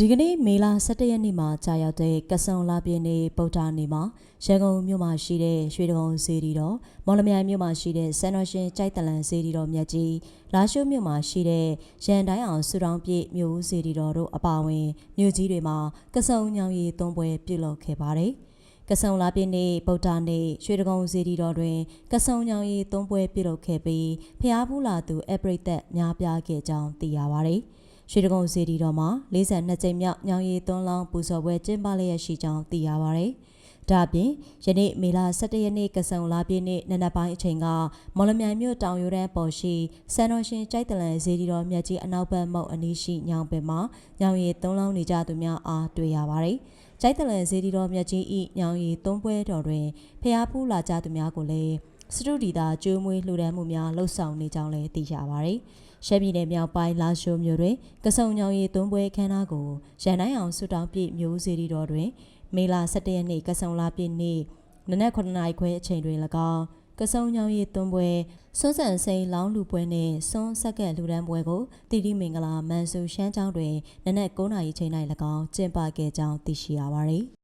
ဒီကနေ့မေလ17ရက်နေ့မှာကြာရောက်တဲ့ကဆုံလာပြည့်နေ့ဗုဒ္ဓနေ့မှာရန်ကုန်မြို့မှာရှိတဲ့ရွှေဒဂုံစေတီတော်မော်လမြိုင်မြို့မှာရှိတဲ့စန္ဒရှင်ကြိုက်တလန်စေတီတော်မြတ်ကြီးလာရှိုးမြို့မှာရှိတဲ့ရန်တိုင်းအောင်ဆူတောင်းပြည့်မြို့ဦးစေတီတော်တို့အပါအဝင်မြို့ကြီးတွေမှာကဆုံညောင်ရည်သွန်းပွဲပြုလုပ်ခဲ့ပါတယ်ကဆုံလာပြည့်နေ့ဗုဒ္ဓနေ့ရွှေဒဂုံစေတီတော်တွင်ကဆုံညောင်ရည်သွန်းပွဲပြုလုပ်ခဲ့ပြီးဖျားဘူးလာသူအပရိသတ်များပြားခဲ့ကြောင်းသိရပါတယ် ရွှေဒဂုံစေတီတော်မှာ42ကြိမ်မြောက်ညောင်ရည်သွန်းလောင်းပူဇော်ပွဲကျင်းပလျက်ရှိကြောင်းသိရပါတယ်ဒါအပြင်ယနေ့မေလ17ရက်နေ့ကဆုံလာပြည့်နေ့နနက်ပိုင်းအချိန်ကမော်လမြိုင်မြို့တောင်ရိုးတန်းပေါ်ရှိစံတော်ရှင်ကြိုက်တလန်ဇေဒီတော်မြတ်ကြီးအနောက်ဘက်မုတ်အနီးရှိညောင်ပင်မှာညောင်ရည်သုံးလုံးနေကြသူများအားတွေ့ရပါတယ်။ကြိုက်တလန်ဇေဒီတော်မြတ်ကြီးဤညောင်ရည်သုံးပွဲတော်တွင်ဖျားဖူးလာကြသူများကိုလည်း စတုဒီတာကျိုးမွေးလှူဒန်းမှုများလှုပ်ဆောင်နေကြောင်းလည်းသိရပါတယ်။ရှမ်းပြည်နယ်မြောက်ပိုင်းလာရှိုးမြို့တွင်ကဆုံညောင်ရည်သုံးပွဲခမ်းနားကိုရန်တိုင်းအောင်ဆွတောင်းပြည့်မျိုးစေတီတော်တွင် မေလ17ရက်နေ့ကဆုံလာပြည့်နေ့နနက်9နာရီခွဲအချိန်တွင်၎င်းကဆုံညောင်ရည်သွန်းပွဲစွန်းဆန်စိန်လောင်းလူပွဲနှင့်စွန်းဆက်ကက်လူဒန်းပွဲကိုတီတီမင်္ဂလာမန်ဆူရှမ်းကျောင်းတွင်နနက်9နာရီချိန်၌၎င်းကျင်းပခဲ့ကြောင်းသိရှိရပါသည်